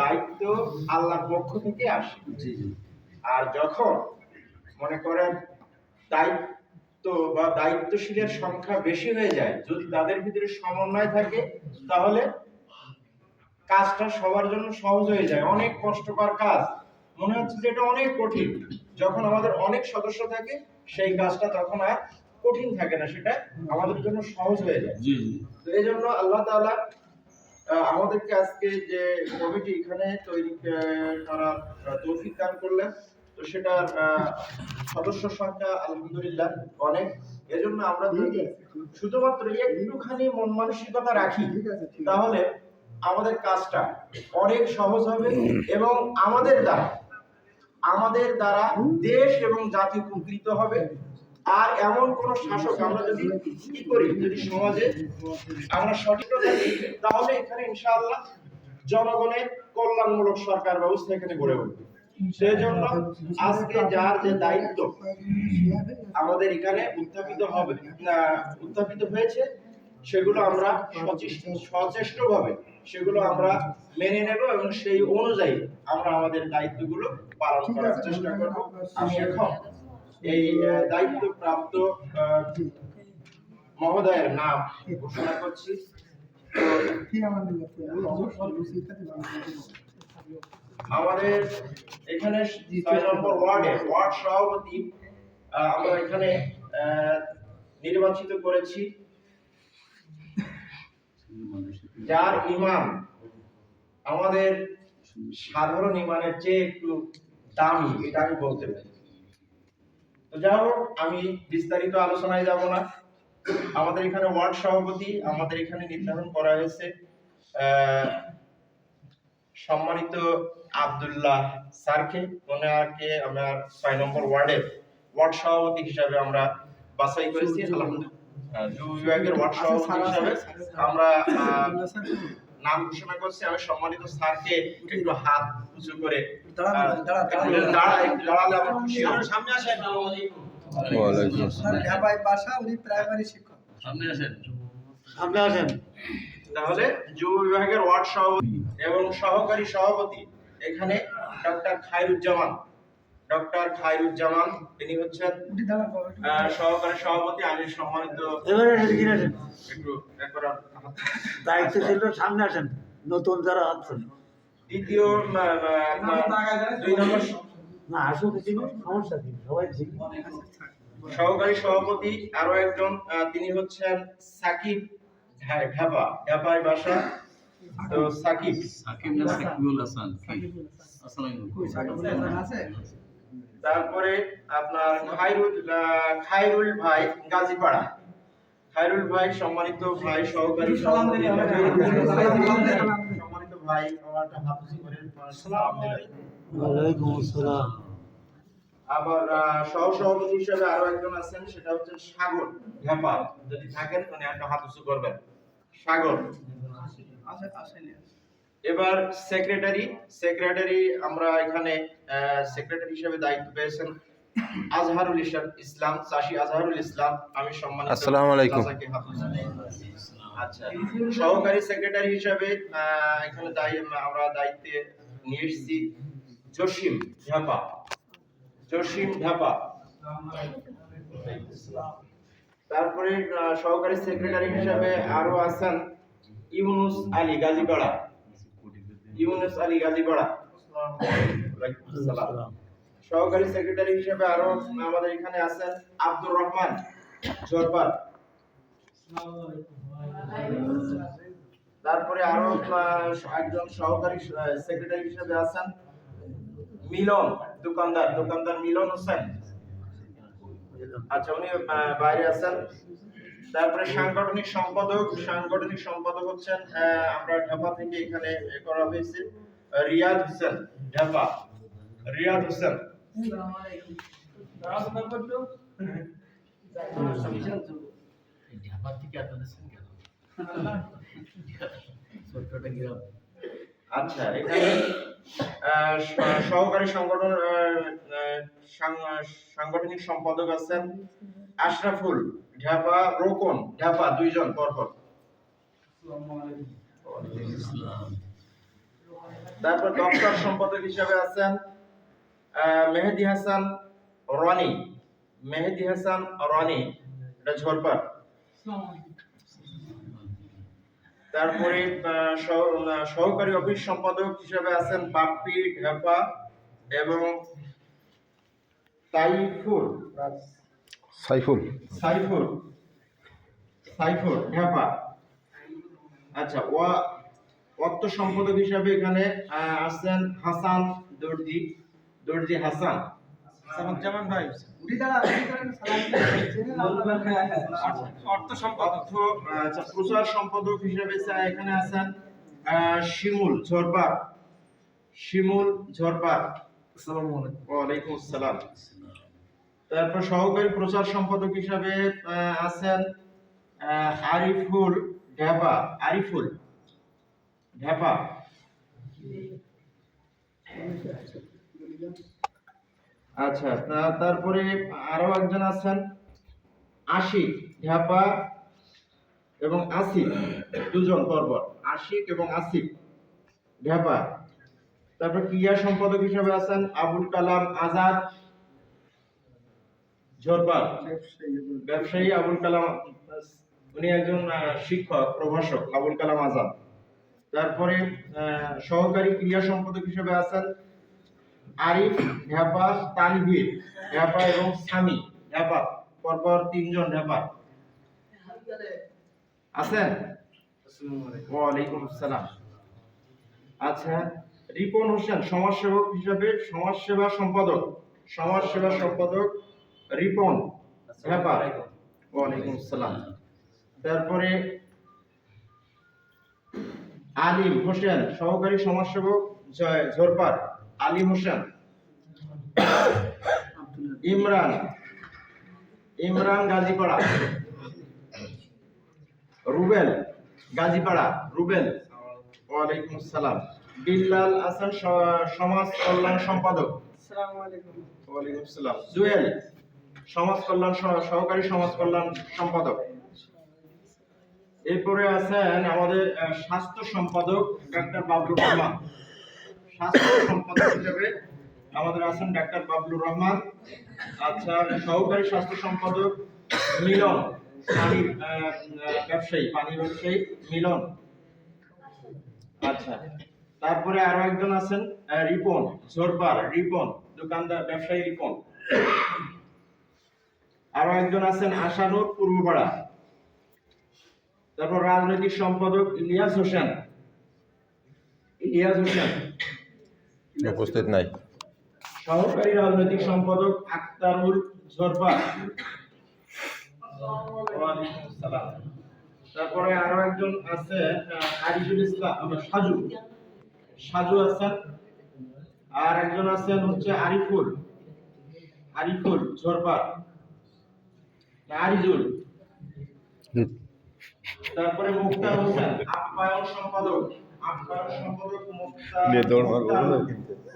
দায়িত্ব আল্লাহর পক্ষ থেকে আসে। আর যখন মনে করেন দায়িত্ব বা দায়িত্বশীলের সংখ্যা বেশি হয়ে যায় যদি তাদের ভিতরে সমন্বয় থাকে তাহলে কাজটা সবার জন্য সহজ হয়ে যায়। অনেক কষ্টকর কাজ। মনে হচ্ছে যে এটা অনেক কঠিন। যখন আমাদের অনেক সদস্য থাকে সেই কাজটা তখন আর কঠিন থাকে না সেটা আমাদের জন্য সহজ হয়ে যায়। তো এই জন্য আল্লাহ তাআলা আমাদেরকে আজকে যে কমিটি এখানে তৈরি করার তৌফিক দান করলেন তো সেটার সদস্য সংখ্যা আলহামদুলিল্লাহ অনেক। এজন্য আমরা যদি শুধুমাত্র একটুখানি মন মানসিকতা রাখি তাহলে আমাদের কাজটা অনেক সহজ হবে এবং আমাদের দ্বারা আমাদের দ্বারা দেশ এবং জাতি উপকৃত হবে। আর এমন কোন শাসক আমরা যদি কি করি যদি সমাজে আমরা সঠিক তাহলে এখানে ইনশাআল্লাহ জনগণের কল্যাণমূলক সরকার ব্যবস্থা এখানে গড়ে উঠবে। সেজন্য আজকে যার যে দায়িত্ব, আমাদের এখানে উত্থাপিত হবে উত্থাপিত হয়েছে, সেগুলো আমরা সচেষ্ট ভাবে সেগুলো আমরা মেনে নেব এবং সেই অনুযায়ী আমরা আমাদের দায়িত্বগুলো পালন করার চেষ্টা করব। আমি এখন এই দায়িত্বপ্রাপ্ত মহোদয়ের নাম ঘোষণা করছি। আমাদের এখানে ছয় ওয়ার্ডে সভাপতি আমরা এখানে নির্বাচিত করেছি। যার ইমাম আমাদের সাধারণ ইমানের চেয়ে একটু দামি, এটা আমি বলতে পারি। তো যাই হোক আমি বিস্তারিত আলোচনায় যাব না। আমাদের এখানে ওয়ার্ড সভাপতি আমাদের এখানে নির্ধারণ করা হয়েছে সম্মানিত আব্দুল্লাহ স্যারকে। ওনাকে আমার ছয় নম্বর ওয়ার্ডের ওয়ার্ড সভাপতি হিসাবে আমরা বাছাই করেছি আলহামদুলিল্লাহ। আহ, বিভাগের ওয়ার্ড সভাপতি হিসাবে আমরা নাম ঘোষণা করছি আমি সম্মানিত স্যারকে একটু হাত উঁচু করে আহ, একটু দাঁড়া একটু দাঁড়ালে আমার খুশি সামনে আসেন। ওয়ালাইকুম আসসালাম। ঢাবাই বাসা উনি প্রাইমারি শিক্ষক। সামনে আসেন। সামনে আসেন। তাহলে যুব বিভাগের ওয়ার্ড সভাপতি এবং সহকারী সভাপতি এখানে ডক্টর খায়রুজ্জামান। ডক্টর খায়রুজ্জামান তিনি হচ্ছেন সহকারী সভাপতি আমি সম্মানিত এবারে আসেন কিনে আসেন। একটু একবার দায়িত্ব ছিল সামনে আসেন নতুন যারা আছেন। দ্বিতীয় আহ, আহ, আপনার দুই নম্বর না আসুক সমস্যা কি সবাই সহকারী সভাপতি আরও একজন তিনি হচ্ছেন সাকিব হ্যাঁ ঢাবা ঢাবায় বাসা। তো সাকিব। সাকিব না সাকিবুল হাসান আসসালামু সাকিবুল হাসান আছে? তারপরে আপনার খায়রুল আহ, খায়রুল ভাই গাজীপাড়া। খায়রুল ভাই সম্মানিত ভাই সহকারী সম্মানিত ভাই আমার একটা হাত উঁচু করে সালাম দিলেন। ওয়ালাইকুম আসসালাম আবার সহ সভাপতি হিসেবে আরও একজন আছেন সেটা হচ্ছে সাগর ঢাপা যদি থাকেন মানে একটা হাত উঁচু করবেন। সাগর। আসেনি। এবার সেক্রেটারি সেক্রেটারি আমরা এখানে সেক্রেটারি হিসেবে দায়িত্ব পেয়েছেন আজহারুল ইসলাম ইসলাম চাষি আজহারুল ইসলাম। আমি সম্মানিত আসসালামু আলাইকুম। আচ্ছা সহকারী সেক্রেটারি হিসেবে এখানে আমরা দায়িত্বে নিয়ে এসেছি জসিম ঝাপা জসিম ঝাপা তারপরে সহকারী সেক্রেটারি হিসাবে আরও আছেন ইউনুস আলী গাজীপাড়া। ইউনুস আলী গাজীপাড়া। সহকারী সেক্রেটারি হিসেবে আরও আমাদের এখানে আছেন আব্দুর রহমান জরবার। তারপরে আরও একজন সহকারী সেক্রেটারি হিসেবে আছেন মিলন দোকানদার দোকানদার মিলন হোসেন। আচ্ছা উনি বাইরে আছেন। তারপরে সাংগঠনিক সম্পাদক সাংগঠনিক সম্পাদক হচ্ছেন আমরা ঢাকা থেকে এখানে করা হয়েছে রিয়াদ হোসেন ঢাকা রিয়াদ হোসেন আচ্ছা এখানে সহকারী সংগঠন সাংগঠনিক সম্পাদক আছেন আশরাফুল ঢাপা রোকন ঢাপা দুইজন পরপর। তারপর দপ্তর সম্পাদক হিসাবে আছেন মেহেদি হাসান রনি মেহেদি হাসান রনি এটা ঝোরপাট তারপরে সহকারী অফিস সম্পাদক হিসেবে আছেন বাপ্পি ঢেপা এবং তাইফুর সাইফুল। সাইফুর সাইফুর ঢেপা। আচ্ছা ওয়া অর্থ সম্পাদক হিসাবে এখানে আছেন হাসান দর্জি। দর্জি হাসান। ভাই। উঠি দাঁড়া অর্থ সম্পাদক আচ্ছা প্রচার সম্পাদক হিসেবে স্যার এখানে আছেন শিমুল ঝরবার। শিমুল ঝরবার। আসসালামু আলাইকুম। ওয়ালাইকুম আসসালাম। তারপর সহকারী প্রচার সম্পাদক হিসাবে আহ, আছেন আরিফুল ঢেপা আরিফুল ঢেপা। আচ্ছা তারপরে আরও একজন আছেন, আশিক, ঢাপা এবং আসিফ, দুজন পরপর আশিক এবং ঢাপা। ক্রিয়া সম্পাদক হিসেবে আছেন আবুল কালাম আজাদ ঝরপাল ব্যবসায়ী আবুল কালাম, উনি একজন শিক্ষক, প্রভাষক, আবুল কালাম আজাদ। তারপরে সহকারী ক্রিয়া সম্পাদক হিসেবে আছেন আরিফ ঢেপা তানভীর ঢেপা এবং সামি। ঢেপা পরপর তিনজন ঢেপা আছেন? ওয়ালাইকুম আসসালাম। আচ্ছা রিপন হোসেন সমাজসেবক হিসেবে সমাজসেবা সম্পাদক। সমাজসেবা সম্পাদক রিপন ঢেপা ওয়ালাইকুম আসসালাম। তারপরে আলিম হোসেন সহকারী সমাজসেবক জয় ঝোরপাট আলিম হোসেন ইমরান। ইমরান গাজীপাড়া। রুবেল গাজীপাড়া। রুবেল। ওয়ালাইকুম আসসালাম। বিল্লাল হাসান সমাজ কল্যাণ সম্পাদক। আসসালামু আলাইকুম ওয়ালাইকুম আসসালাম। জুয়েল সমাজ কল্যাণ সহকারী সমাজ কল্যাণ সম্পাদক। এরপরে আছেন আমাদের স্বাস্থ্য সম্পাদক ডাক্তার বাবলুর রহমান। স্বাস্থ্য সম্পাদক হিসেবে আমাদের আছেন ডাক্তার বাবলুর রহমান আচ্ছা সহকারী স্বাস্থ্য সম্পাদক মিলন পানির ব্যবসায়ী, পানি ব্যবসায়ী মিলন। আচ্ছা তারপরে আরও একজন আছেন রিপন, ঝোরপার, রিপন, দোকানদার, ব্যবসায়ী রিপন। আরও একজন আছেন আশানুর, পূর্বপাড়া। তারপর রাজনৈতিক সম্পাদক ইলিয়াস হোসেন। ইলিয়াস হোসেন উপস্থিত নাই। সহকারী রাজনৈতিক সম্পাদক আক্তারুল আসসালাম। তারপরে আরও একজন আছে আরিফুল ইসলাম সাজু। সাজু আছেন আর একজন আছেন হচ্ছে আরিফুল। আরিফুল ঝরপা আরিজুল। তারপরে মুক্তার হোসেন আপ্যায়ন সম্পাদক। আপ্যায়ন সম্পাদক মুক্তার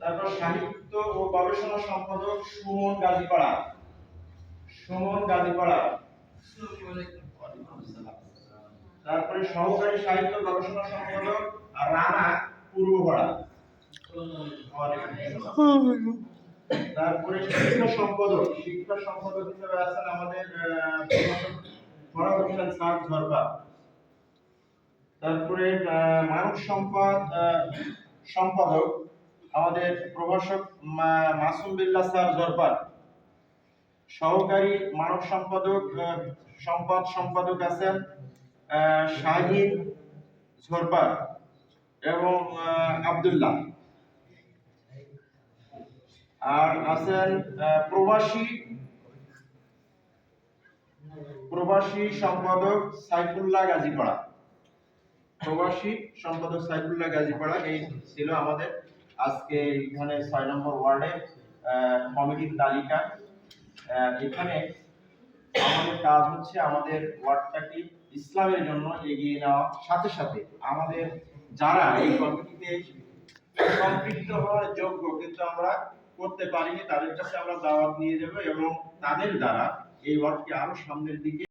তারপর সাহিত্য ও গবেষণা সম্পাদক সুমন গাজীপাড়া। সুমন গাজীপাড়া। তারপরে সহকারী সাহিত্য গবেষণা সম্পাদক রানা পূর্বপাড়া। তারপরে শিক্ষা সম্পাদক শিক্ষা সম্পাদক হিসেবে আছেন আমাদের ফরাদ হোসেন ঝরবা। তারপরে মানব সম্পদ সম্পাদক আমাদের প্রভাষক মাসুম বিল্লাহ স্যার জরপার সহকারী মানব সম্পাদক সম্পদ সম্পাদক আছেন শাহিদ ঝরপার এবং আব্দুল্লাহ। আর আছেন প্রবাসী প্রবাসী সম্পাদক সাইফুল্লাহ গাজীপাড়া। প্রবাসী সম্পাদক সাইফুল্লাহ গাজীপাড়া, এই ছিল আমাদের আজকে এখানে ছয় নম্বর ওয়ার্ডে কমিটির তালিকা। এখানে আমাদের কাজ হচ্ছে আমাদের ওয়ার্ডটাকে ইসলামের জন্য এগিয়ে নেওয়া। সাথে সাথে আমাদের যারা এই কমিটিতে সম্পৃক্ত হওয়ার যোগ্য, কিন্তু আমরা করতে পারিনি, তাদের কাছে আমরা দাওয়াত নিয়ে যাব এবং তাদের দ্বারা এই ওয়ার্ডকে আরও সামনের দিকে